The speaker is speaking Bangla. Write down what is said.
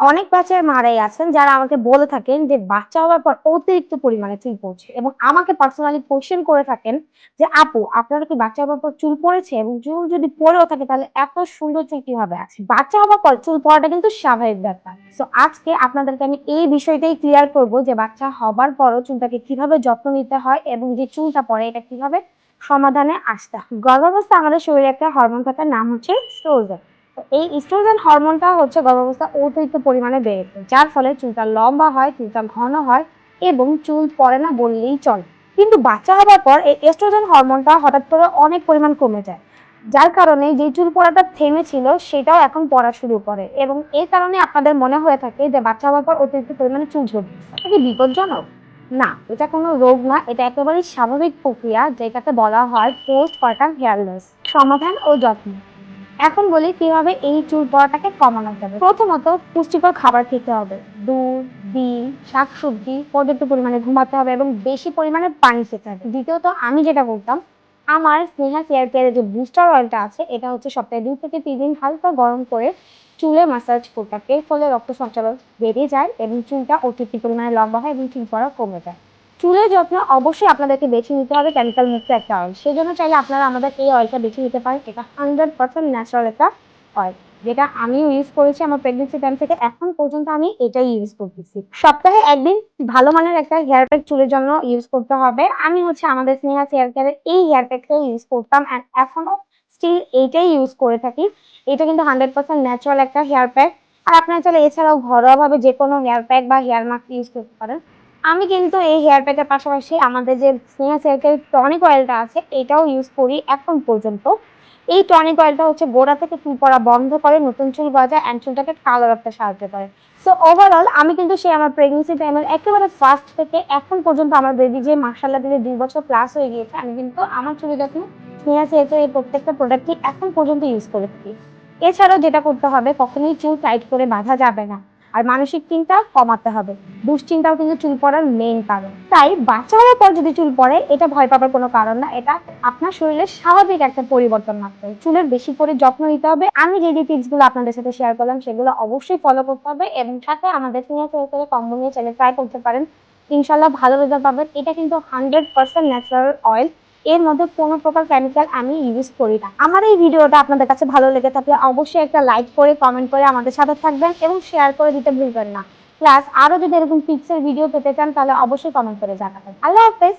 অনেক বাচ্চার মারাই আছেন যারা আমাকে বলে থাকেন যে বাচ্চা হওয়ার পর অতিরিক্ত পরিমাণে চুল পড়ছে এবং আমাকে পার্সোনালি কোশ্চেন করে থাকেন যে, আপু, আপনারা কি বাচ্চা হওয়ার পর চুল পড়েছে এবং চুল যদি পড়েও থাকে তাহলে এত সুন্দর চুল কীভাবে আছে? বাচ্চা হওয়ার পর চুল পড়াটা কিন্তু স্বাভাবিক ব্যাপার। তো আজকে আপনাদেরকে আমি এই বিষয়টাই ক্লিয়ার করব যে বাচ্চা হবার পরও চুলটাকে কীভাবে যত্ন নিতে হয় এবং যে চুলটা পড়ে এটা কীভাবে সমাধানে আসতে হয়। গর্ভাবস্থা আমাদের শরীরে একটা হরমোন থাকার নাম হচ্ছে স্ট্রোজেন তো এই ইস্ট্রোজেন হরমোনটা হচ্ছে গর্ভাবস্থা অতিরিক্ত পরিমাণে বেড়ে যায়, যার ফলে চুলটা লম্বা হয়, চুলটা ঘন হয় এবং চুল পড়ে না বললেই চলে। কিন্তু বাচ্চা হবার পর এই এস্ট্রোজেন হরমোনটা হঠাৎ করে অনেক পরিমাণ কমে যায়, যার কারণে যে চুল পড়াটা থেমেছিল সেটাও এখন পড়া শুরু করে এবং এই কারণে আপনাদের মনে হয়ে থাকে যে বাচ্চা হওয়ার পর অতিরিক্ত পরিমাণে চুল ঝরবে। এটা কি বিপজ্জনক? না, এটা কোনো রোগ না, এটা একেবারেই স্বাভাবিক প্রক্রিয়া যেটাকে বলা হয় পোস্ট পার্টাম হেয়ার লস সমাধান ও যত্ন। এখন বলি কীভাবে এই চুল পড়াটাকে কমানো যাবে। প্রথমত পুষ্টিকর খাবার খেতে হবে। দুধ, ডিম, শাকসবজি পর্যাপ্ত পরিমাণে ঘুমাতে হবে এবং বেশি পরিমাণে পানি খেতে হবে। দ্বিতীয়ত আমি যেটা করতাম আমার স্নেহা হেয়ার কেয়ারের যে বুস্টার অয়েলটা আছে, এটা হচ্ছে সপ্তাহে দুই থেকে তিন দিন হালকা গরম করে চুলে মাসাজ করতাম এর ফলে রক্ত সঞ্চালন বেড়ে যায় এবং চুলটা অতিরিক্ত পরিমাণে লম্বা হয় এবং চুল পড়া কমে যায়। চুলের যত্ন অবশ্যই আপনাদেরকে বেছে নিতে হবে কেমিক্যাল মুক্ত একটা অয়েল সেই জন্য চাইলে আপনারা আমাদের এই অয়েলটা বেছে নিতে পারেন। এটা হান্ড্রেড পার্সেন্ট ন্যাচারাল একটা অয়েল যেটা আমিও ইউজ করেছি আমার প্রেগনেন্সি টাইম থেকে। এখন পর্যন্ত আমি এটাই ইউজ করতেছি। সপ্তাহে একদিন ভালো মানের একটা হেয়ার প্যাক চুলের জন্য ইউজ করতে হবে। আমি হচ্ছে আমাদের স্নেহা হেয়ার কেয়ারের এই হেয়ার প্যাকটাই ইউজ করতাম অ্যান্ড এখনও স্টিল এইটাই ইউজ করে থাকি। এটা কিন্তু হান্ড্রেড পার্সেন্ট ন্যাচারাল একটা হেয়ার প্যাক আর আপনারা চাইলে এছাড়াও ঘরোয়াভাবে যে কোনো হেয়ার প্যাক বা হেয়ার মাস্ক ইউজ করতে পারেন। আমি কিন্তু এই হেয়ার প্যাকের পাশাপাশি আমাদের যে স্নেহা সেলকের টনিক অয়েলটা আছে, এটাও ইউজ করি এখন পর্যন্ত। এই টনিক অয়েলটা হচ্ছে গোড়া থেকে চুল পড়া বন্ধ করে, নতুন চুল গজায় অ্যান্ড চুলটাকে কালো রাখতে সাহায্য করে। সো ওভারঅল আমি কিন্তু সেই আমার প্রেগনেন্সি টাইমের একেবারে ফার্স্ট থেকে এখন পর্যন্ত আমার বেবি যে মার্শাল্লাহ দিলে দুই বছর প্লাস হয়ে গিয়েছে, আমি কিন্তু আমার চুলের যত্ন স্নেহা সেলকের এই প্রত্যেকটা প্রোডাক্টই এখন পর্যন্ত ইউজ করে থাকি। এছাড়াও যেটা করতে হবে, কখনোই চুল টাইট করে বাঁধা যাবে না। আর মানসিক চিন্তা কমাতে হবে। দুশ্চিন্তাও কিন্তু চুল পড়ার মেইন কারণ। তাই বাচ্চা হওয়ার পর যদি চুল পড়ে, এটা ভয় পাবার কোনো কারণ না। এটা আপনার শরীরের স্বাভাবিক একটা পরিবর্তন মাত্র চুলের বেশি করে যত্ন নিতে হবে। আমি যে যে টিপসগুলো আপনাদের সাথে শেয়ার করলাম, সেগুলো অবশ্যই ফলো করতে হবে এবং সাথে আমাদের সিনিয়র করে কম্বো নিয়ে চ্যানেল ট্রাই করতে পারেন। ইনশাল্লাহ ভালো রেজাল্ট পাবেন। এটা কিন্তু হান্ড্রেড পার্সেন্ট ন্যাচারাল অয়েল এর মধ্যে কোনো প্রকার কেমিক্যাল আমি ইউজ করি না। আমার এই ভিডিওটা আপনাদের কাছে ভালো লেগে থাকলে অবশ্যই একটা লাইক করে কমেন্ট করে আমাদের সাথে থাকবেন এবং শেয়ার করে দিতে ভুলবেন না। প্লাস আরও যদি এরকম পিক্সের ভিডিও পেতে চান, তাহলে অবশ্যই কমেন্ট করে জানাবেন। আল্লাহ হাফেজ!